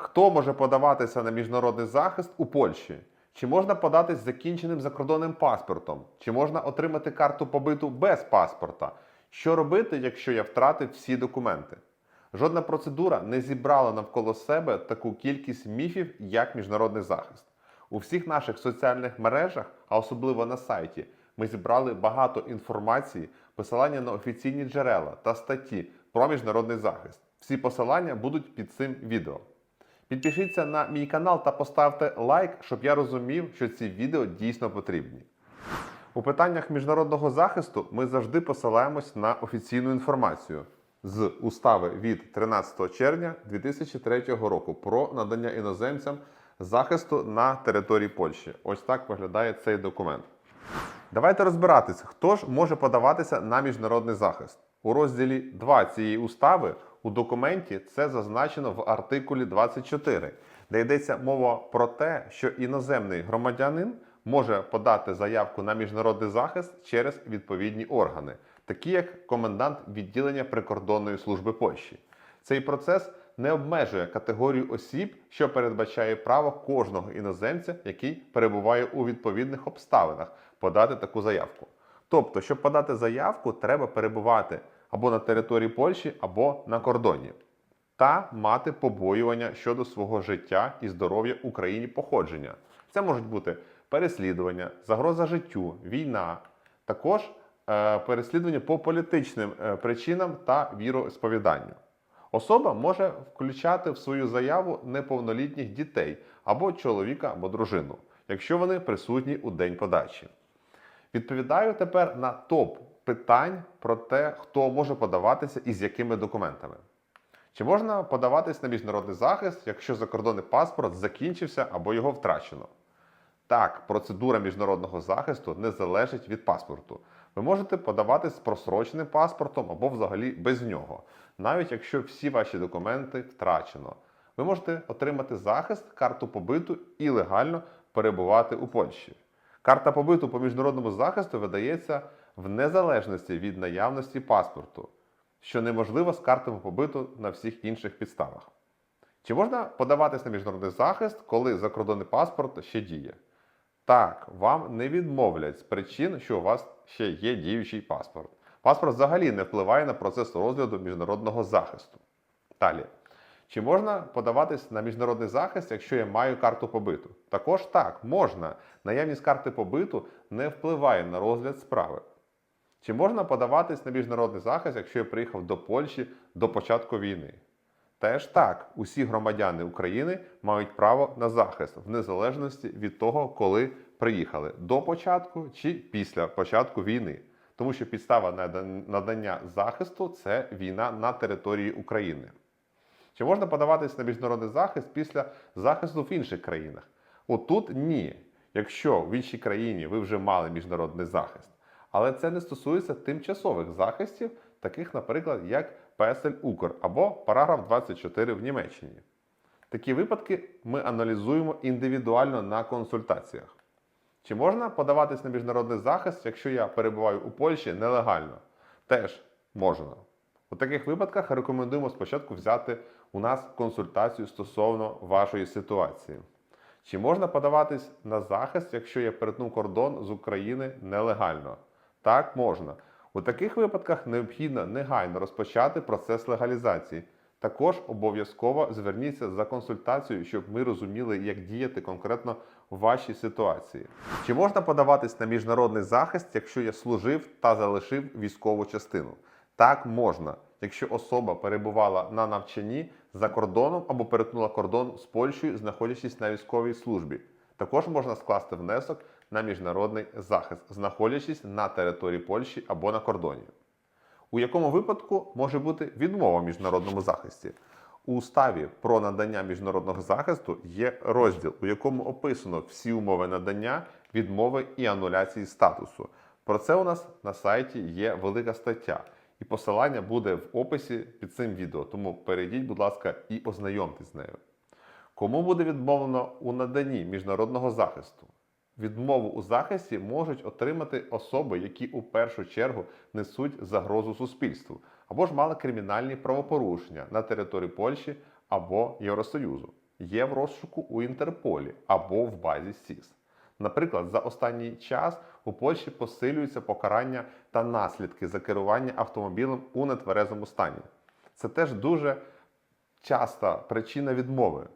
Хто може подаватися на міжнародний захист у Польщі? Чи можна податись закінченим закордонним паспортом? Чи можна отримати карту побиту без паспорта? Що робити, якщо я втратив всі документи? Жодна процедура не зібрала навколо себе таку кількість міфів, як міжнародний захист. У всіх наших соціальних мережах, а особливо на сайті, ми зібрали багато інформації, посилання на офіційні джерела та статті про міжнародний захист. Всі посилання будуть під цим відео. Підпишіться на мій канал та поставте лайк, щоб я розумів, що ці відео дійсно потрібні. У питаннях міжнародного захисту ми завжди посилаємось на офіційну інформацію з устави від 13 червня 2003 року про надання іноземцям захисту на території Польщі. Ось так виглядає цей документ. Давайте розбиратися, хто ж може подаватися на міжнародний захист. У розділі 2 цієї устави у документі це зазначено в артикулі 24, де йдеться мова про те, що іноземний громадянин може подати заявку на міжнародний захист через відповідні органи, такі як комендант відділення прикордонної служби Польщі. Цей процес не обмежує категорію осіб, що передбачає право кожного іноземця, який перебуває у відповідних обставинах, подати таку заявку. Тобто, щоб подати заявку, треба перебувати або на території Польщі, або на кордоні, та мати побоювання щодо свого життя і здоров'я у країні походження. Це можуть бути переслідування, загроза життю, війна, також е, переслідування по політичним е, причинам та віросповіданню. Особа може включати в свою заяву неповнолітніх дітей або чоловіка або дружину, якщо вони присутні у день подачі. Відповідаю тепер на топ питань про те, хто може подаватися і з якими документами. Чи можна подаватись на міжнародний захист, якщо закордонний паспорт закінчився або його втрачено? Так, процедура міжнародного захисту не залежить від паспорту. Ви можете подаватись з просроченим паспортом або взагалі без нього, навіть якщо всі ваші документи втрачено. Ви можете отримати захист, карту побиту і легально перебувати у Польщі. Карта побиту по міжнародному захисту видається в незалежності від наявності паспорту, що неможливо з картами побиту на всіх інших підставах. Чи можна подаватись на міжнародний захист, коли закордонний паспорт ще діє? Так, вам не відмовлять з причин, що у вас ще є діючий паспорт. Паспорт взагалі не впливає на процес розгляду міжнародного захисту. Далі. Чи можна подаватись на міжнародний захист, якщо я маю карту побиту? Також так, можна. Наявність карти побиту не впливає на розгляд справи. Чи можна подаватись на міжнародний захист, якщо я приїхав до Польщі до початку війни? Теж так, усі громадяни України мають право на захист в незалежності від того, коли приїхали до початку чи після початку війни. Тому що підстава надання захисту це війна на території України. Чи можна подаватись на міжнародний захист після захисту в інших країнах? Отут ні. Якщо в іншій країні ви вже мали міжнародний захист. Але це не стосується тимчасових захистів, таких, наприклад, як ПСЛ Укр або параграф 24 в Німеччині. Такі випадки ми аналізуємо індивідуально на консультаціях. Чи можна подаватись на міжнародний захист, якщо я перебуваю у Польщі нелегально? Теж можна. У таких випадках рекомендуємо спочатку взяти у нас консультацію стосовно вашої ситуації. Чи можна подаватись на захист, якщо я перетнув кордон з України нелегально? Так, можна. У таких випадках необхідно негайно розпочати процес легалізації. Також обов'язково зверніться за консультацією, щоб ми розуміли, як діяти конкретно в вашій ситуації. Чи можна подаватись на міжнародний захист, якщо я служив та залишив військову частину? Так можна, якщо особа перебувала на навчанні за кордоном або перетнула кордон з Польщею, знаходячись на військовій службі. Також можна скласти внесок на міжнародний захист, знаходячись на території Польщі або на кордоні. У якому випадку може бути відмова в міжнародному захисті? У уставі про надання міжнародного захисту є розділ, у якому описано всі умови надання, відмови і ануляції статусу. Про це у нас на сайті є велика стаття, і посилання буде в описі під цим відео. Тому перейдіть, будь ласка, і ознайомтесь з нею. Кому буде відмовлено у наданні міжнародного захисту? Відмову у захисті можуть отримати особи, які у першу чергу несуть загрозу суспільству, або ж мали кримінальні правопорушення на території Польщі або Євросоюзу. є в розшуку у Інтерполі або в базі СІС. Наприклад, за останній час у Польщі посилюються покарання та наслідки за керування автомобілем у нетверезому стані. Це теж дуже часта причина відмови.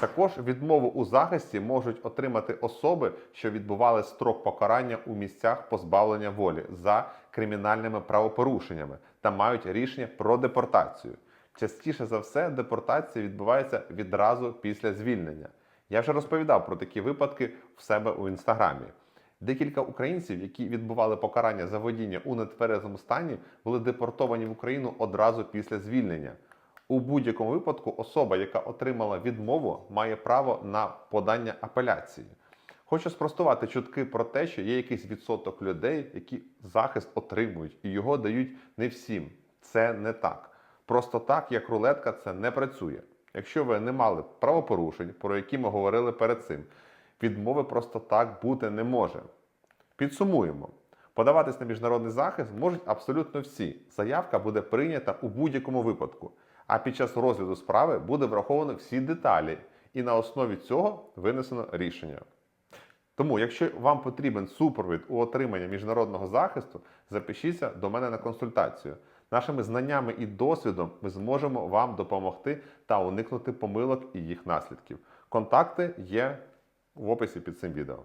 Також відмову у захисті можуть отримати особи, що відбували строк покарання у місцях позбавлення волі за кримінальними правопорушеннями та мають рішення про депортацію. Частіше за все, депортація відбувається відразу після звільнення. Я вже розповідав про такі випадки в себе у інстаграмі. Декілька українців, які відбували покарання за водіння у нетверезому стані, були депортовані в Україну одразу після звільнення. У будь-якому випадку особа, яка отримала відмову, має право на подання апеляції. Хочу спростувати чутки про те, що є якийсь відсоток людей, які захист отримують, і його дають не всім. Це не так. Просто так, як рулетка, це не працює. Якщо ви не мали правопорушень, про які ми говорили перед цим, відмови просто так бути не може. Підсумуємо. Подаватись на міжнародний захист можуть абсолютно всі. Заявка буде прийнята у будь-якому випадку. А під час розгляду справи буде враховано всі деталі, і на основі цього винесено рішення. Тому, якщо вам потрібен супровід у отриманні міжнародного захисту, запишіться до мене на консультацію. Нашими знаннями і досвідом ми зможемо вам допомогти та уникнути помилок і їх наслідків. Контакти є в описі під цим відео.